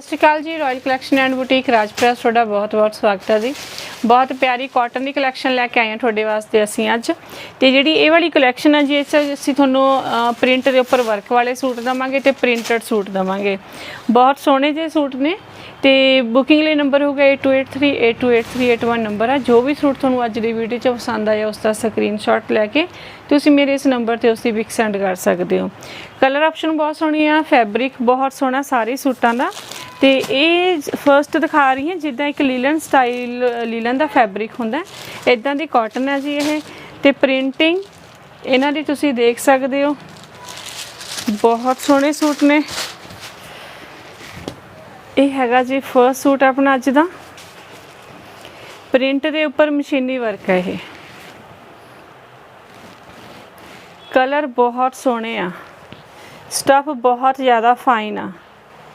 ਸਤਿ ਸ਼੍ਰੀ ਅਕਾਲ ਜੀ ਰਾਇਲ ਕਲੈਕਸ਼ਨ ਐਂਡ ਬੁਟੀਕ ਰਾਜਪ੍ਰੈਸ ਤੁਹਾਡਾ ਬਹੁਤ-ਬਹੁਤ ਸਵਾਗਤ ਹੈ ਜੀ। ਬਹੁਤ ਪਿਆਰੀ ਕਾਟਨ ਦੀ ਕਲੈਕਸ਼ਨ ਲੈ ਕੇ ਆਏ ਹਾਂ ਤੁਹਾਡੇ ਵਾਸਤੇ ਅਸੀਂ ਅੱਜ। ਤੇ ਜਿਹੜੀ ਇਹ ਵਾਲੀ ਕਲੈਕਸ਼ਨ ਹੈ ਜੀ ਇਸ ਅਸੀਂ ਤੁਹਾਨੂੰ ਪ੍ਰਿੰਟ ਦੇ ਉੱਪਰ ਵਰਕ ਵਾਲੇ ਸੂਟ ਦਵਾਂਗੇ ਤੇ ਪ੍ਰਿੰਟਡ ਸੂਟ ਦਵਾਂਗੇ। ਬਹੁਤ ਸੋਹਣੇ ਜਿਹੇ ਸੂਟ ਨੇ। ਤੇ ਬੁਕਿੰਗ ਲਈ ਨੰਬਰ ਹੋਗਾ 8283828381 ਨੰਬਰ ਆ। ਜੋ ਵੀ ਸੂਟ ਤੁਹਾਨੂੰ ਅੱਜ ਦੀ ਵੀਡੀਓ 'ਚ ਪਸੰਦ ਆਇਆ, ਉਸ ਦਾ ਸਕਰੀਨਸ਼ਾਟ ਲੈ ਕੇ ਤੁਸੀਂ ਮੇਰੇ ਇਸ ਨੰਬਰ ਤੇ ਉਸ ਦੀ ਪਿਕ ਸੈਂਡ ਕਰ ਸਕਦੇ ਹੋ। ਕਲਰ ਆਪਸ਼ਨ ਬਹੁਤ ਸੋਹਣੀ ਆ ਫੈਬਰਿਕ ਬਹੁਤ ਸੋਹਣਾ, ਸਾਰੇ ਸੂਟਾਂ ਦਾ। ਤੇ ਇਹ ਫਰਸਟ ਦਿਖਾ ਰਹੀ ਹਾਂ, ਜਿੱਦਾਂ ਇੱਕ ਲੀਲਨ ਸਟਾਈਲ ਲੀਲਨ ਦਾ ਫੈਬਰਿਕ ਹੁੰਦਾ ਇਦਾਂ ਦੀ ਕਾਟਨ ਹੈ ਜੀ ਇਹ। ਤੇ ਪ੍ਰਿੰਟਿੰਗ ਇਹਨਾਂ ਦੀ ਤੁਸੀਂ ਦੇਖ ਸਕਦੇ ਹੋ। ਬਹੁਤ ਸੋਹਣੇ ਸੂਟ ਨੇ। ਇਹ ਹੈਗਾ ਜੀ ਫਰਸਟ ਸੂਟ ਆਪਣਾ ਅੱਜ ਦਾ। ਪ੍ਰਿੰਟ ਦੇ ਉੱਪਰ ਮਸ਼ੀਨੀ ਵਰਕ ਹੈ ਇਹ। ਕਲਰ ਬਹੁਤ ਸੋਹਣੇ ਆ। ਸਟਫ ਬਹੁਤ ਜ਼ਿਆਦਾ ਫਾਈਨ ਆ।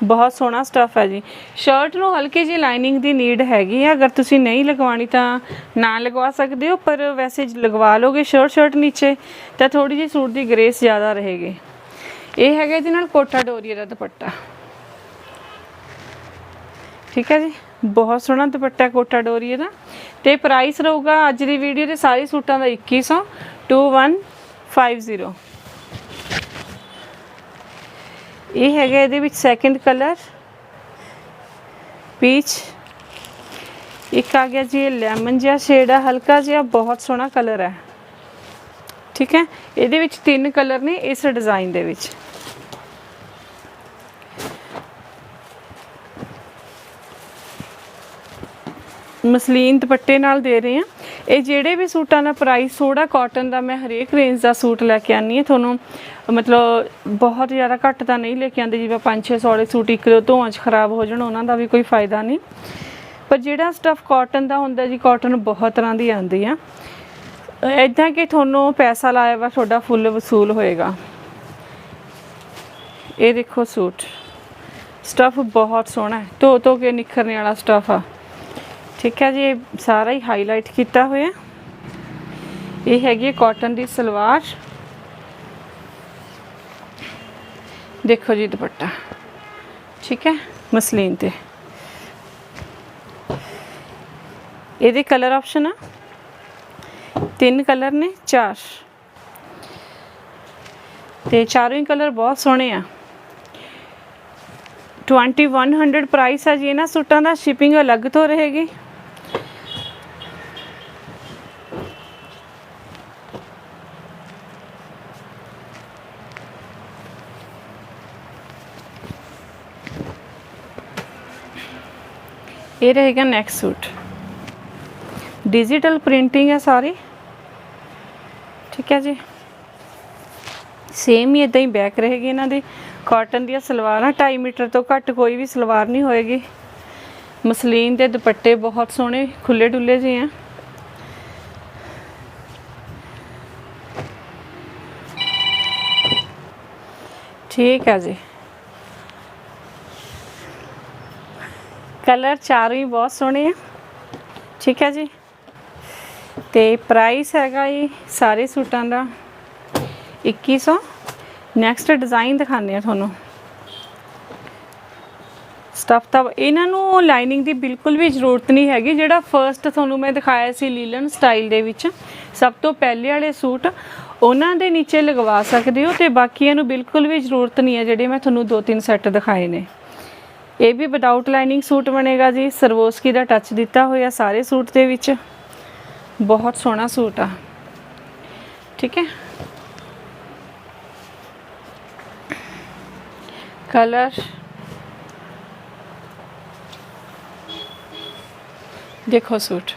ਬਹੁਤ ਸੋਹਣਾ ਸਟਫ ਹੈ ਜੀ। ਸ਼ਰਟ ਨੂੰ ਹਲਕੀ ਜਿਹੀ ਲਾਈਨਿੰਗ ਦੀ ਨੀਡ ਹੈਗੀ ਆ। ਅਗਰ ਤੁਸੀਂ ਨਹੀਂ ਲਗਵਾਣੀ ਤਾਂ ਨਾ ਲਗਵਾ ਸਕਦੇ ਹੋ, ਪਰ ਵੈਸੇ ਲਗਵਾ ਲੋਗੇ ਸ਼ਰਟ ਸ਼ਰਟ ਨੀਚੇ, ਤਾਂ ਥੋੜੀ ਜਿਹੀ ਸੂਟ ਦੀ ਗ੍ਰੇਸ ਜ਼ਿਆਦਾ ਰਹੇਗੀ। ਇਹ ਹੈਗਾ ਇਹਦੇ ਨਾਲ ਕੋਟਾ ਡੋਰੀਆ ਦਾ ਦੁਪੱਟਾ। ਠੀਕ ਹੈ ਜੀ? ਬਹੁਤ ਸੋਹਣਾ ਦੁਪੱਟਾ ਕੋਟਾ ਡੋਰੀਏ ਦਾ। ਤੇ ਪ੍ਰਾਈਸ ਰਹੂਗਾ ਅੱਜ ਦੀ ਵੀਡੀਓ ਦੇ ਸਾਰੇ ਸੂਟਾਂ ਦਾ 2100 2150 ਇਹ ਹੈਗਾ ਇਹਦੇ ਵਿੱਚ ਸੈਕੰਡ ਕਲਰ ਪੀਚ ਇੱਕ ਆ ਗਿਆ ਜੀ, ਇਹ ਲੈਮਨ ਜਿਹਾ ਸ਼ੇਡ ਆ, ਹਲਕਾ ਜਿਹਾ, ਬਹੁਤ ਸੋਹਣਾ ਕਲਰ ਹੈ ਠੀਕ ਹੈ? ਇਹਦੇ ਵਿੱਚ ਤਿੰਨ ਕਲਰ ਨੇ ਇਸ ਡਿਜ਼ਾਈਨ ਦੇ ਵਿੱਚ। ਮਸਲੀਨ ਦੁਪੱਟੇ ਨਾਲ ਦੇ ਰਹੇ ਹਾਂ। ਇਹ ਜਿਹੜੇ ਵੀ ਸੂਟਾਂ ਦਾ ਪ੍ਰਾਈਸ ਥੋੜਾ ਕਾਟਨ ਦਾ, ਮੈਂ ਹਰੇਕ ਰੇਂਜ ਦਾ ਸੂਟ ਲੈ ਕੇ ਆਨੀ ਹੈ। ਤੁਹਾਨੂੰ ਮਤਲਬ ਬਹੁਤ ਜ਼ਿਆਦਾ ਘੱਟ ਤਾਂ ਨਹੀਂ ਲੈ ਕੇ ਆਂਦੇ ਜਿਵੇਂ 5-600 ਵਾਲੇ ਸੂਟ ਇੱਕ ਦੋ ਧੋਆਂ 'ਚ ਖਰਾਬ ਹੋ ਜਾਣ, ਉਹਨਾਂ ਦਾ ਵੀ ਕੋਈ ਫਾਇਦਾ ਨਹੀਂ। ਪਰ ਜਿਹੜਾ ਸਟਫ ਕਾਟਨ ਦਾ ਹੁੰਦਾ ਜੀ ਕਾਟਨ ਬਹੁਤ ਤਰ੍ਹਾਂ ਦੀ ਆਉਂਦੀ ਆ। ਇਦਾਂ ਕਿ ਤੁਹਾਨੂੰ ਪੈਸਾ ਲਾਇਆ ਵਾ, ਤੁਹਾਡਾ ਫੁੱਲ ਵਸੂਲ ਹੋਏਗਾ। ਇਹ ਦੇਖੋ ਸੂਟ। ਸਟਫ ਬਹੁਤ ਸੋਹਣਾ ਹੈ ਧੋ ਧੋ ਕੇ ਨਿਖਰਨੇ ਵਾਲਾ ਸਟਫ ਆ। ਠੀਕ ਹੈ ਜੀ, ਇਹ ਸਾਰਾ ਹੀ ਹਾਈਲਾਈਟ ਕੀਤਾ ਹੋਇਆ। ਇਹ ਹੈਗੀ ਹੈ ਕਾਟਨ ਦੀ ਸਲਵਾਰ। ਦੇਖੋ ਜੀ ਦੁਪੱਟਾ। ਠੀਕ ਹੈ, ਮਸਲੀਨ ਤੇ। ਇਹਦੇ ਕਲਰ ਆਪਸ਼ਨ ਆ। ਤਿੰਨ ਕਲਰ ਨੇ, ਚਾਰ। ਤੇ ਚਾਰੋਂ ਹੀ ਕਲਰ ਬਹੁਤ ਸੋਹਣੇ ਆ। 2100 ਪ੍ਰਾਈਸ ਆ ਜੀ, ਇਹਨਾਂ ਸੂਟਾਂ ਦਾ ਸ਼ਿਪਿੰਗ ਅਲੱਗ ਤੋਂ ਰਹੇਗੀ। ਇਹ ਰਹੇਗਾ ਨੈਕਸਟ ਸੂਟ। ਡਿਜੀਟਲ ਪ੍ਰਿੰਟਿੰਗ ਹੈ ਸਾਰੀ। ਠੀਕ ਹੈ ਜੀ। ਸੇਮ ਹੀ ਇਦਾਂ ਹੀ ਬੈਕ ਰਹੇਗੀ ਇਹਨਾਂ ਦੀ। ਕਾਟਨ ਦੀਆਂ ਸਲਵਾਰਾਂ 2.5 ਮੀਟਰ ਤੋਂ ਘੱਟ ਕੋਈ ਵੀ ਸਲਵਾਰ ਨਹੀਂ ਹੋਏਗੀ। ਮਸਲੀਨ ਦੇ ਦੁਪੱਟੇ ਬਹੁਤ ਸੋਹਣੇ ਖੁੱਲੇ ਡੁੱਲੇ ਜਿਹੇ ਆ। ਠੀਕ ਹੈ ਜੀ। ਕਲਰ ਚਾਰੋਂ ਹੀ ਬਹੁਤ ਸੋਹਣੇ ਆ। ਠੀਕ ਹੈ ਜੀ। ਤੇ ਪ੍ਰਾਈਸ ਹੈਗਾ ਜੀ ਸਾਰੇ ਸੂਟਾਂ ਦਾ 2100 ਨੈਕਸਟ ਡਿਜ਼ਾਈਨ ਦਿਖਾਉਂਦੇ ਆ ਤੁਹਾਨੂੰ। ਸਟਫ ਤਾਂ ਇਹਨਾਂ ਨੂੰ ਲਾਈਨਿੰਗ ਦੀ ਬਿਲਕੁਲ ਵੀ ਜ਼ਰੂਰਤ ਨਹੀਂ ਹੈਗੀ। ਜਿਹੜਾ ਫਰਸਟ ਤੁਹਾਨੂੰ ਮੈਂ ਦਿਖਾਇਆ ਸੀ ਲੀਲਨ ਸਟਾਈਲ ਦੇ ਵਿੱਚ, ਸਭ ਤੋਂ ਪਹਿਲੇ ਵਾਲੇ ਸੂਟ, ਉਹਨਾਂ ਦੇ ਨੀਚੇ ਲਗਵਾ ਸਕਦੇ ਹੋ ਤੇ ਬਾਕੀਆਂ ਨੂੰ ਬਿਲਕੁਲ ਵੀ ਜ਼ਰੂਰਤ ਨਹੀਂ ਹੈ, ਜਿਹੜੇ ਮੈਂ ਤੁਹਾਨੂੰ ਦੋ ਤਿੰਨ ਸੈੱਟ ਦਿਖਾਏ ਨੇ। ਇਹ ਵੀ ਵਿਦਆਊਟ ਲਾਈਨਿੰਗ ਸੂਟ ਬਣੇਗਾ ਜੀ। ਸਰਵੋਸਕੀ ਦਾ ਟੱਚ ਦਿੱਤਾ ਹੋਇਆ ਸਾਰੇ ਸੂਟ ਦੇ ਵਿੱਚ। ਬਹੁਤ ਸੋਹਣਾ ਸੂਟ ਆ। ਠੀਕ ਹੈ? ਕਲਰ। ਦੇਖੋ ਸੂਟ।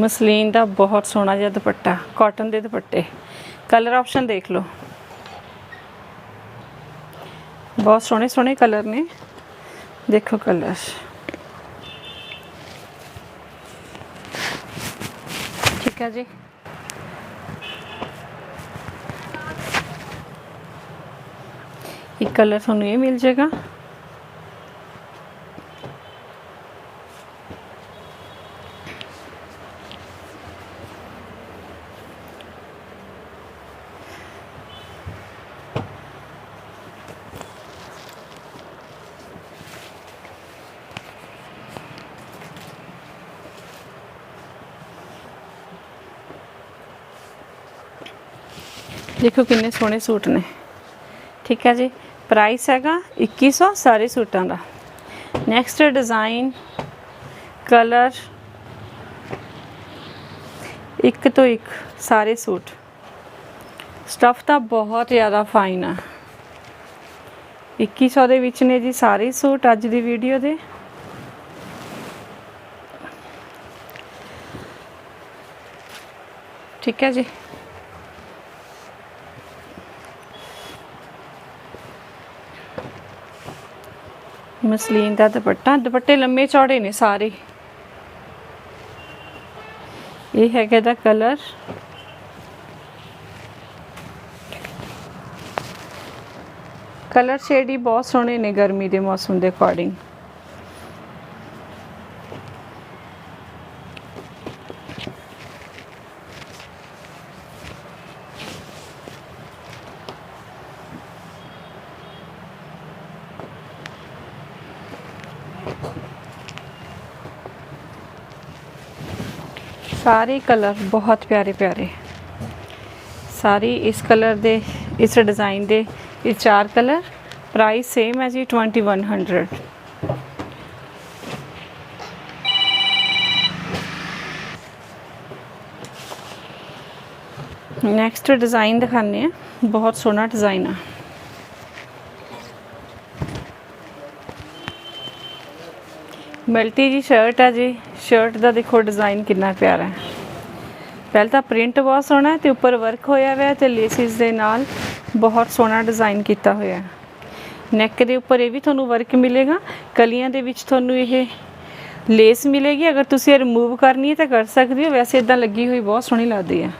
ਮਸਲੀਨ ਦਾ ਬਹੁਤ ਸੋਹਣਾ ਜਿਹਾ ਦੁਪੱਟਾ। ਕਾਟਨ ਦੇ ਦੁਪੱਟੇ। ਕਲਰ ਆਪਸ਼ਨ ਦੇਖ ਲਓ। ਬਹੁਤ ਸੋਹਣੇ ਸੋਹਣੇ ਕਲਰ ਨੇ ਦੇਖੋ ਕਲਰ ਠੀਕ ਹੈ ਜੀ ਇੱਕ ਕਲਰ ਤੁਹਾਨੂੰ ਇਹ ਮਿਲ ਜਾਏਗਾ ਦੇਖੋ ਕਿੰਨੇ ਸੋਹਣੇ ਸੂਟ ਨੇ। ਠੀਕ ਹੈ ਜੀ। ਪ੍ਰਾਈਸ ਹੈਗਾ 2100 ਸਾਰੇ ਸੂਟਾਂ ਦਾ। ਨੈਕਸਟ ਡਿਜ਼ਾਈਨ ਕਲਰ ਇੱਕ ਤੋਂ ਇੱਕ ਸਾਰੇ ਸੂਟ। ਸਟਫ ਤਾਂ ਬਹੁਤ ਜ਼ਿਆਦਾ ਫਾਈਨ ਆ। 2100 ਦੇ ਵਿੱਚ ਨੇ ਜੀ ਸਾਰੇ ਸੂਟ ਅੱਜ ਦੀ ਵੀਡੀਓ ਦੇ। ਠੀਕ ਹੈ ਜੀ। ਮਸਲੀਨ ਦਾ ਦੁਪੱਟਾ, ਦੁਪੱਟੇ ਲੰਮੇ ਚੌੜੇ ਨੇ ਸਾਰੇ। ਇਹ ਹੈਗਾ ਦਾ ਕਲਰ। ਕਲਰ ਸ਼ੇਡ ਹੀ ਬਹੁਤ ਸੋਹਣੇ ਨੇ ਗਰਮੀ ਦੇ ਮੌਸਮ ਦੇ ਅਕੋਰਡਿੰਗ ਸਾਰੇ ਕਲਰ ਬਹੁਤ ਪਿਆਰੇ ਪਿਆਰੇ। ਸਾਰੀ ਇਸ ਕਲਰ ਦੇ, ਇਸ ਡਿਜ਼ਾਈਨ ਦੇ, ਇਹ ਚਾਰ ਕਲਰ। ਪ੍ਰਾਈਸ ਸੇਮ ਹੈ ਜੀ 2100 ਨੈਕਸਟ ਡਿਜ਼ਾਈਨ ਦਿਖਾਉਂਦੇ ਆ ਬਹੁਤ ਸੋਹਣਾ ਡਿਜ਼ਾਈਨ ਆ। ਮਲਟੀ ਜੀ ਸ਼ਰਟ ਹੈ ਜੀ। ਸ਼ਰਟ ਦਾ ਦੇਖੋ ਡਿਜ਼ਾਈਨ ਕਿੰਨਾ ਪਿਆਰਾ ਹੈ। ਪਹਿਲਾਂ ਤਾਂ ਪ੍ਰਿੰਟ ਬਹੁਤ ਸੋਹਣਾ ਹੈ ਤੇ ਉੱਪਰ ਵਰਕ ਹੋਇਆ ਹੋਇਆ ਹੈ ਤੇ ਲੇਸਿਸ ਦੇ ਨਾਲ ਬਹੁਤ ਸੋਹਣਾ ਡਿਜ਼ਾਈਨ ਕੀਤਾ ਹੋਇਆ ਹੈ। ਨੈਕ ਦੇ ਉੱਪਰ ਇਹ ਵੀ ਤੁਹਾਨੂੰ ਵਰਕ ਮਿਲੇਗਾ। ਕਲੀਆਂ ਦੇ ਵਿੱਚ ਤੁਹਾਨੂੰ ਇਹ ਲੇਸ ਮਿਲੇਗੀ। ਅਗਰ ਤੁਸੀਂ ਇਹ ਰਿਮੂਵ ਕਰਨੀ ਹੈ ਤਾਂ ਕਰ ਸਕਦੇ ਹੋ। ਵੈਸੇ ਇਦਾਂ ਲੱਗੀ ਹੋਈ ਬਹੁਤ ਸੋਹਣੀ ਲੱਗਦੀ ਹੈ।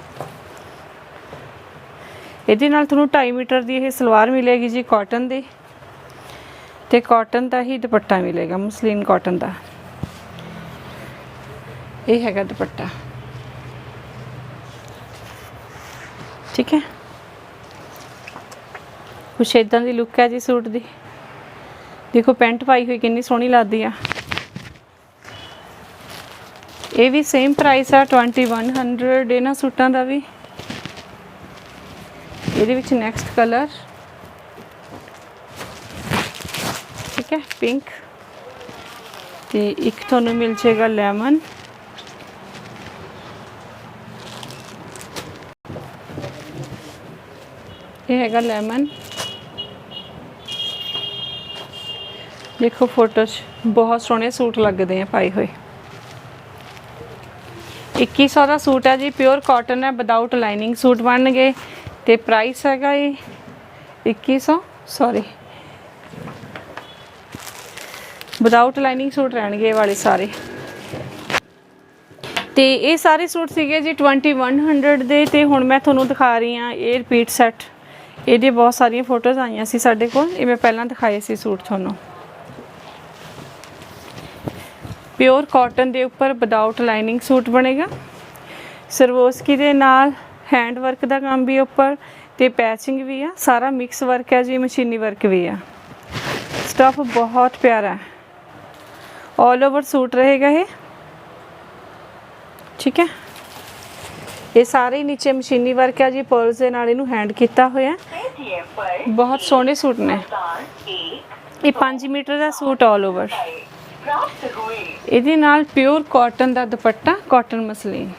ਇਹਦੇ ਨਾਲ ਤੁਹਾਨੂੰ 2.5 ਮੀਟਰ ਦੀ ਇਹ ਸਲਵਾਰ ਮਿਲੇਗੀ ਜੀ ਕਾਟਨ ਦੀ। ਤੇ ਕਾਟਨ ਦਾ ਹੀ ਦੁਪੱਟਾ ਮਿਲੇਗਾ ਮਸਲੀਨ ਕਾਟਨ ਦਾ। ਇਹ ਹੈਗਾ ਦੁਪੱਟਾ। ਠੀਕ ਹੈ? ਕੁਛ ਇਦਾਂ ਦੀ ਲੁੱਕ ਹੈ ਜੀ ਸੂਟ ਦੀ। ਦੇਖੋ, ਪੈਂਟ ਪਾਈ ਹੋਈ ਕਿੰਨੀ ਸੋਹਣੀ ਲੱਗਦੀ ਆ। ਇਹ ਵੀ ਸੇਮ ਪ੍ਰਾਈਸ ਆ 2100 ਇਹਨਾਂ ਸੂਟਾਂ ਦਾ ਵੀ। ਇਹਦੇ ਵਿੱਚ ਨੈਕਸਟ ਕਲਰ ਠੀਕ ਹੈ ਪਿੰਕ ਤੇ ਇੱਕ ਤੁਹਾਨੂੰ ਮਿਲ ਜਾਏਗਾ ਲੈਮਨ ਇਹ ਹੈਗਾ ਲੈਮਨ ਦੇਖੋ ਫੋਟੋ 'ਚ ਬਹੁਤ ਸੋਹਣੇ ਸੂਟ ਲੱਗਦੇ ਆ ਪਾਏ ਹੋਏ 2100 ਦਾ ਸੂਟ ਹੈ ਜੀ ਪਿਓਰ ਕਾਟਨ ਹੈ ਵਿਦਆਊਟ ਲਾਈਨਿੰਗ ਸੂਟ ਬਣਨਗੇ ਤੇ ਪ੍ਰਾਈਸ ਹੈਗਾ ਇਹ 2100 ਸੌਰੀ ਵਿਦਆਊਟ ਲਾਈਨਿੰਗ ਸੂਟ ਰਹਿਣਗੇ ਇਹ ਵਾਲੇ ਸਾਰੇ। ਤੇ ਇਹ ਸਾਰੇ ਸੂਟ ਸੀਗੇ ਜੀ 2100 ਦੇ ਤੇ ਹੁਣ ਮੈਂ ਤੁਹਾਨੂੰ ਦਿਖਾ ਰਹੀ ਹਾਂ ਇਹ ਰਿਪੀਟ ਸੈੱਟ ਇਹਦੇ ਬਹੁਤ ਸਾਰੀਆਂ ਫੋਟੋਜ਼ ਆਈਆਂ ਸੀ ਸਾਡੇ ਕੋਲ, ਇਹ ਮੈਂ ਪਹਿਲਾਂ ਦਿਖਾਏ ਸੀ ਸੂਟ ਤੁਹਾਨੂੰ। ਪਿਓਰ ਕਾਟਨ ਦੇ ਉੱਪਰ ਵਿਦਆਊਟ ਲਾਈਨਿੰਗ ਸੂਟ ਬਣੇਗਾ। ਸਰਵੋਸਕੀ ਦੇ ਨਾਲ ਹੈਂਡ ਵਰਕ ਦਾ ਕੰਮ ਵੀ ਉੱਪਰ ਤੇ ਪੈਚਿੰਗ ਵੀ ਆ। ਸਾਰਾ ਮਿਕਸ ਵਰਕ ਹੈ ਜੀ, ਮਸ਼ੀਨੀ ਵਰਕ ਵੀ ਆ। ਸਟਫ ਬਹੁਤ ਪਿਆਰਾ ਹੈ। ਆਲ ਓਵਰ ਸੂਟ ਰਹੇਗਾ ਇਹ ਠੀਕ ਹੈ ਇਹ ਸਾਰੇ ਹੀ ਨੀਚੇ ਮਸ਼ੀਨੀ ਵਰਕ ਹੈ ਜੀ ਪਰਲਸ ਦੇ ਨਾਲ ਇਹਨੂੰ ਹੈਂਡ ਕੀਤਾ ਹੋਇਆ ਹੈ। पेटीएम पर ਬਹੁਤ ਸੋਹਣੇ ਸੂਟ ਨੇ भुगतान एक ਇਹ 5 ਮੀਟਰ ਦਾ ਸੂਟ ਆਲ ਓਵਰ प्राप्त हुए ਇਹਦੇ ਨਾਲ ਪਿਓਰ ਕਾਟਨ ਦਾ ਦੁਪੱਟਾ ਕਾਟਨ ਮਸਲੀਨ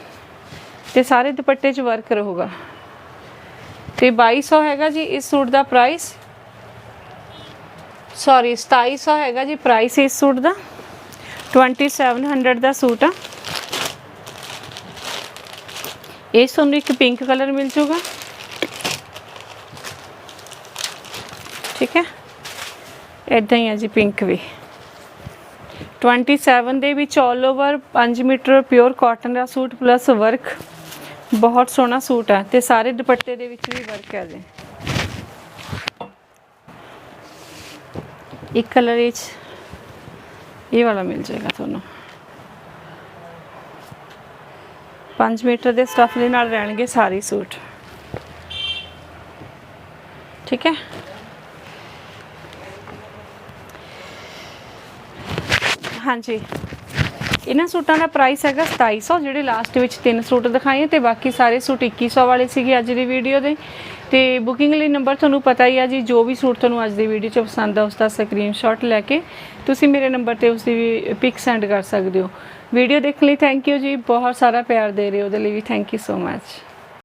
ਤੇ ਸਾਰੇ ਦੁਪੱਟੇ 'ਚ ਵਰਕ ਰਹੂਗਾ ਤੇ 2200 ਹੈਗਾ ਜੀ ਇਸ ਸੂਟ ਦਾ ਪ੍ਰਾਈਸ ਸੌਰੀ 2700 ਹੈਗਾ ਜੀ ਪ੍ਰਾਈਸ ਇਸ ਸੂਟ ਦਾ 2700 ਦਾ ਸੂਟ ਆ। ਇਹ ਤੁਹਾਨੂੰ ਇੱਕ ਪਿੰਕ ਕਲਰ ਮਿਲ ਜੂਗਾ ਠੀਕ ਹੈ? ਇਦਾਂ ਹੀ ਹੈ ਜੀ ਪਿੰਕ ਵੀ। 27 ਦੇ ਵਿੱਚ all over 5 metre pure cotton ਦਾ ਸੂਟ ਪਲੱਸ ਵਰਕ ਬਹੁਤ ਸੋਹਣਾ ਸੂਟ ਹੈ ਤੇ ਸਾਰੇ ਦੁਪੱਟੇ ਦੇ ਵਿੱਚ ਵੀ ਵਰਕ ਹੈ ਜੀ। ਇੱਕ ਕਲਰ ਵਿੱਚ ਇਹ ਵਾਲਾ ਮਿਲ ਜਾਏਗਾ ਤੁਹਾਨੂੰ। 5 ਮੀਟਰ ਦੇ ਸਟਫ ਦੇ ਨਾਲ ਰਹਿਣਗੇ ਸਾਰੇ ਸੂਟ। ਠੀਕ ਹੈ? ਹਾਂਜੀ। ਇਹਨਾਂ ਸੂਟਾਂ ਦਾ ਪ੍ਰਾਈਸ ਹੈਗਾ 2700 ਜਿਹੜੇ ਲਾਸਟ ਵਿੱਚ ਤਿੰਨ ਸੂਟ ਦਿਖਾਏ ਆ ਤੇ ਬਾਕੀ ਸਾਰੇ ਸੂਟ 2100 ਵਾਲੇ ਸੀਗੇ ਅੱਜ ਦੀ ਵੀਡੀਓ ਦੇ। ਤੇ ਬੁਕਿੰਗ ਲਈ ਨੰਬਰ ਤੁਹਾਨੂੰ ਪਤਾ ਹੀ ਆ ਜੀ, ਜੋ ਵੀ ਸੂਟ ਤੁਹਾਨੂੰ ਅੱਜ ਦੀ ਵੀਡੀਓ 'ਚ ਪਸੰਦ ਆ ਉਸ ਦਾ ਸਕਰੀਨਸ਼ਾਟ ਲੈ ਕੇ ਤੁਸੀਂ ਮੇਰੇ ਨੰਬਰ ਤੇ ਉਸ ਦੀ ਪਿਕ ਸੈਂਡ ਕਰ ਸਕਦੇ ਹੋ। ਵੀਡੀਓ ਦੇਖਣ ਲਈ ਥੈਂਕ ਯੂ ਜੀ, ਬਹੁਤ ਸਾਰਾ ਪਿਆਰ ਦੇ ਰਹੇ ਹੋ, ਉਹਦੇ ਲਈ ਵੀ ਥੈਂਕ ਯੂ ਸੋ ਮੱਚ